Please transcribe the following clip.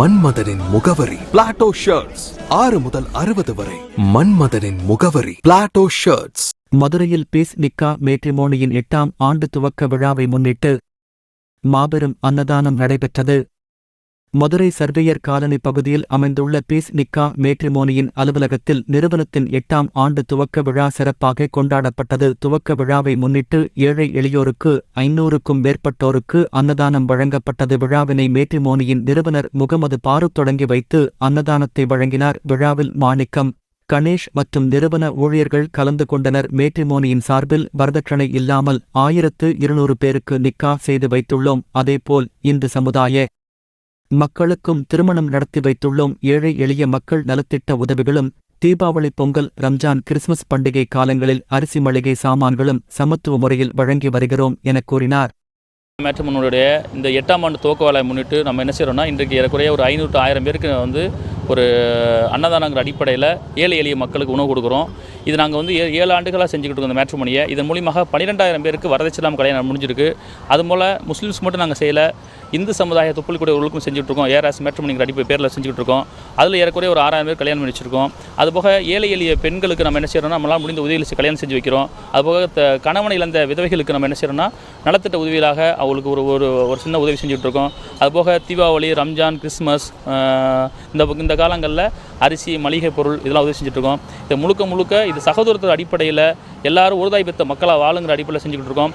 மன்மதனின் முகவரி. Plato shirts ஆறு முதல் அறுபது வரை. மன்மதனின் முகவரி. பிளாட்டோ ஷர்ட்ஸ் மதுரையில் பீஸ் நிக்கா மேட்ரிமோனியின் எட்டாம் ஆண்டு துவக்க விழாவை முன்னிட்டு மாபெரும் அன்னதானம் நடைபெற்றது. மதுரை சர்வேயர் காலனி பகுதியில் அமைந்துள்ள பீஸ் நிக்கா மேட்ரிமோனியின் அலுவலகத்தில் நிறுவனத்தின் எட்டாம் ஆண்டு துவக்க விழா சிறப்பாக கொண்டாடப்பட்டது. துவக்க விழாவை முன்னிட்டு ஏழை எளியோருக்கு ஐநூறுக்கும் மேற்பட்டோருக்கு அன்னதானம் வழங்கப்பட்டது. விழாவினை மேட்ரிமோனியின் நிறுவனர் முகமது பாருக் தொடங்கி வைத்து அன்னதானத்தை வழங்கினார். விழாவில் மாணிக்கம் கணேஷ் மற்றும் நிறுவன ஊழியர்கள் கலந்து கொண்டனர். மேட்ரிமோனியின் சார்பில் வரதட்சணை இல்லாமல் ஆயிரத்து இருநூறு பேருக்கு நிக்கா செய்து வைத்துள்ளோம். அதேபோல் இந்து சமுதாய மக்களுக்கும் திருமணம் நடத்தி வைத்துள்ளோம். ஏழை எளிய மக்கள் நலத்திட்ட உதவிகளும் தீபாவளி பொங்கல் ரம்ஜான் கிறிஸ்துமஸ் பண்டிகை காலங்களில் அரிசி மளிகை சாமான்களும் சமத்துவ முறையில் வழங்கி வருகிறோம் என கூறினார். மேட்ரிமோனுடைய இந்த எட்டாம் ஆண்டு துவக்க வேலையை முன்னிட்டு நம்ம என்ன செய்கிறோம்னா இன்றைக்கு ஏறக்குறைய ஒரு ஐநூறு ஆயிரம் பேருக்கு வந்து ஒரு அன்னதானங்கிற அடிப்படையில் ஏழை எளிய மக்களுக்கு உணவு கொடுக்குறோம் இது நாங்கள் வந்து ஏ- ஏழு ஆண்டுகளாக செஞ்சுக்கிட்டு இருக்கோம் இந்த மேட்ரிமோனியை இதன் மூலியமாக பன்னிரெண்டாயிரம் பேருக்கு வரதட்சணை கல்யாணம் முடிஞ்சிருக்கு அது போல் முஸ்லீம்ஸ் மட்டும் நாங்கள் செய்யலை இந்து சமுதாய துப்புளிக்கூடியவர்களுக்கும் செஞ்சுட்டு இருக்கோம் ஏஆர்எஸ் மேட்ரிமோனிங்கிற அடிப்படை பேரில் செஞ்சுக்கிட்டு இருக்கோம் அதில் ஏறக்குறைய ஒரு ஆறாயிரம் பேர் கல்யாணம் பண்ணி வச்சுருக்கோம் அதுபோக ஏழை எளிய பெண்களுக்கு நம்ம என்ன செய்கிறோம்னா நம்மளால் முடிந்த உதவிகள் கல்யாணம் செஞ்சு வைக்கிறோம் அதுபோக த- கணவனை இழந்த விதவைகளுக்கு நம்ம என்ன செய்கிறோம்னா நலத்திட்ட உதவியாக அவங்களுக்கு ஒரு ஒரு ஒரு சின்ன உதவி செஞ்சுட்ருக்கோம் அதுபோக தீபாவளி ரம்ஜான் கிறிஸ்மஸ் இந்த இந்த காலங்களில் அரிசி மளிகை பொருள் இதெல்லாம் உதவி செஞ்சுட்ருக்கோம் இது முழுக்க முழுக்க இது சகோதரத்துவ அடிப்படையில் எல்லாரும் ஒருதாய் பெற்ற மக்களாக வாழுங்கிற அடிப்படையில் செஞ்சுக்கிட்டு இருக்கோம்